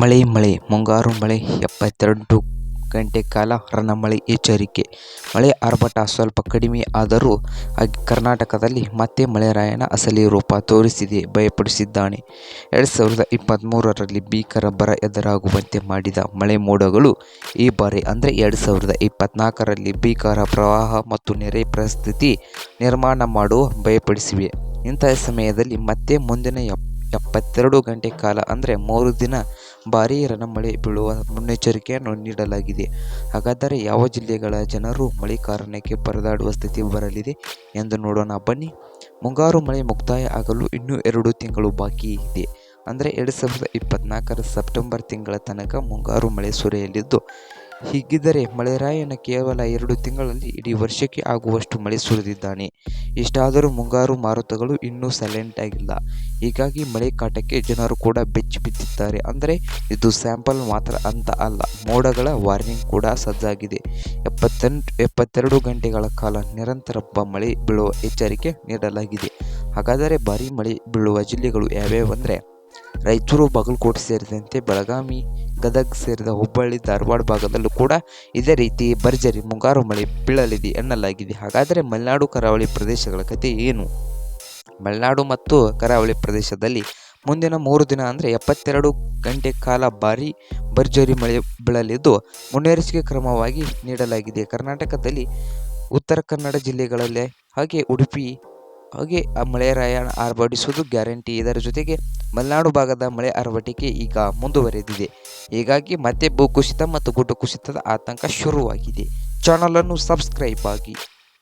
ಮಳೆ ಮಳೆ, ಮುಂಗಾರು ಮಳೆ, ಎಪ್ಪತ್ತೆರಡು ಗಂಟೆ ಕಾಲ ಮಳೆ ಎಚ್ಚರಿಕೆ. ಮಳೆ ಆರ್ಭಟ ಸ್ವಲ್ಪ ಕಡಿಮೆ ಆದರೂ ಕರ್ನಾಟಕದಲ್ಲಿ ಮತ್ತೆ ಮಳೆರಾಯನ ಅಸಲಿ ರೂಪ ತೋರಿಸಿದೆ ಭಯಪಡಿಸಿದ್ದಾನೆ. ಎರಡು ಸಾವಿರದ ಇಪ್ಪತ್ತ್ಮೂರರಲ್ಲಿ ಭೀಕರ ಬರ ಎದುರಾಗುವಂತೆ ಮಾಡಿದ ಮಳೆ ಮೋಡಗಳು ಈ ಬಾರಿ ಅಂದರೆ ಎರಡು ಸಾವಿರದ ಇಪ್ಪತ್ತ್ನಾಲ್ಕರಲ್ಲಿ ಭೀಕರ ಪ್ರವಾಹ ಮತ್ತು ನೆರೆ ಪರಿಸ್ಥಿತಿ ನಿರ್ಮಾಣ ಮಾಡುವ ಭಯಪಡಿಸಿವೆ. ಇಂತಹ ಸಮಯದಲ್ಲಿ ಮತ್ತೆ ಮುಂದಿನ ಎಪ್, ಎಪ್ಪತ್ತೆರಡು ಗಂಟೆ ಕಾಲ ಅಂದರೆ ಮೂರು ದಿನ ಭಾರೀ ಮಳೆ ಬೀಳುವ ಮುನ್ನೆಚ್ಚರಿಕೆಯನ್ನು ನೀಡಲಾಗಿದೆ. ಹಾಗಾದರೆ ಯಾವ ಜಿಲ್ಲೆಗಳ ಜನರು ಮಳೆ ಕಾರಣಕ್ಕೆ ಪರದಾಡುವ ಸ್ಥಿತಿ ಬರಲಿದೆ ಎಂದು ನೋಡೋಣ. ಬನ್ನಿ, ಮುಂಗಾರು ಮಳೆ ಮುಕ್ತಾಯ ಆಗಲು ಇನ್ನೂ ಎರಡು ತಿಂಗಳು ಬಾಕಿ ಇದೆ. ಅಂದರೆ ಎರಡು ಸಾವಿರದ ಇಪ್ಪತ್ತ್ನಾಲ್ಕರ ಸೆಪ್ಟೆಂಬರ್ ತಿಂಗಳ ತನಕ ಮುಂಗಾರು ಮಳೆ ಸುರಿಯಲಿದ್ದು ಹೀಗಿದ್ದರೆ ಮಳೆರಾಯನ ಕೇವಲ ಎರಡು ತಿಂಗಳಲ್ಲಿ ಇಡೀ ವರ್ಷಕ್ಕೆ ಆಗುವಷ್ಟು ಮಳೆ ಸುರಿದಿದ್ದಾನೆ. ಇಷ್ಟಾದರೂ ಮುಂಗಾರು ಮಾರುತಗಳು ಇನ್ನೂ ಸೈಲೆಂಟ್ ಆಗಿಲ್ಲ. ಹೀಗಾಗಿ ಮಳೆ ಕಾಟಕ್ಕೆ ಜನರು ಕೂಡ ಬೆಚ್ಚಿ ಬಿದ್ದಿದ್ದಾರೆ. ಅಂದರೆ ಇದು ಸ್ಯಾಂಪಲ್ ಮಾತ್ರ ಅಂತ ಅಲ್ಲ, ಮೋಡಗಳ ವಾರ್ನಿಂಗ್ ಕೂಡ ಸಜ್ಜಾಗಿದೆ. ಎಪ್ಪತ್ತೆಂಟು, ಎಪ್ಪತ್ತೆರಡು ಗಂಟೆಗಳ ಕಾಲ ನಿರಂತರ ಮಳೆ ಬೀಳುವ ಎಚ್ಚರಿಕೆ ನೀಡಲಾಗಿದೆ. ಹಾಗಾದರೆ ಭಾರೀ ಮಳೆ ಬೀಳುವ ಜಿಲ್ಲೆಗಳು ಯಾವ್ಯಾವಂದರೆ, ರಾಯಚೂರು, ಬಾಗಲಕೋಟೆ ಸೇರಿದಂತೆ ಬೆಳಗಾವಿ ಗದಗ ಸೇರಿದ ಹುಬ್ಬಳ್ಳಿ ಧಾರವಾಡ ಭಾಗದಲ್ಲೂ ಕೂಡ ಇದೇ ರೀತಿ ಭರ್ಜರಿ ಮುಂಗಾರು ಮಳೆ ಬೀಳಲಿದೆ ಎನ್ನಲಾಗಿದೆ. ಹಾಗಾದರೆ ಮಲೆನಾಡು, ಕರಾವಳಿ ಪ್ರದೇಶಗಳ ಕತೆ ಏನು? ಮಲೆನಾಡು ಮತ್ತು ಕರಾವಳಿ ಪ್ರದೇಶದಲ್ಲಿ ಮುಂದಿನ ಮೂರು ದಿನ ಅಂದರೆ ಎಪ್ಪತ್ತೆರಡು ಗಂಟೆ ಕಾಲ ಭಾರಿ ಭರ್ಜರಿ ಮಳೆ ಬೀಳಲಿದ್ದು ಮುನ್ನೆಚ್ಚರಿಕೆ ಕ್ರಮವಾಗಿ ನೀಡಲಾಗಿದೆ. ಕರ್ನಾಟಕದಲ್ಲಿ ಉತ್ತರ ಕನ್ನಡ ಜಿಲ್ಲೆಗಳಲ್ಲೇ ಹಾಗೆ ಉಡುಪಿ ಹಾಗೆ ಆ ಮಳೆರಾಯ ಆರ್ಭಟಿಸುವುದು ಗ್ಯಾರಂಟಿ. ಇದರ ಜೊತೆಗೆ ಮಲೆನಾಡು ಭಾಗದ ಮಳೆ ಆರ್ಭಟಿಕೆ ಈಗ ಮುಂದುವರೆದಿದೆ. ಹೀಗಾಗಿ ಮತ್ತೆ ಭೂಕುಸಿತ ಮತ್ತು ಗುಡ್ಡ ಕುಸಿತದ ಆತಂಕ ಶುರುವಾಗಿದೆ. ಚಾನಲನ್ನು ಸಬ್ಸ್ಕ್ರೈಬ್ ಆಗಿ.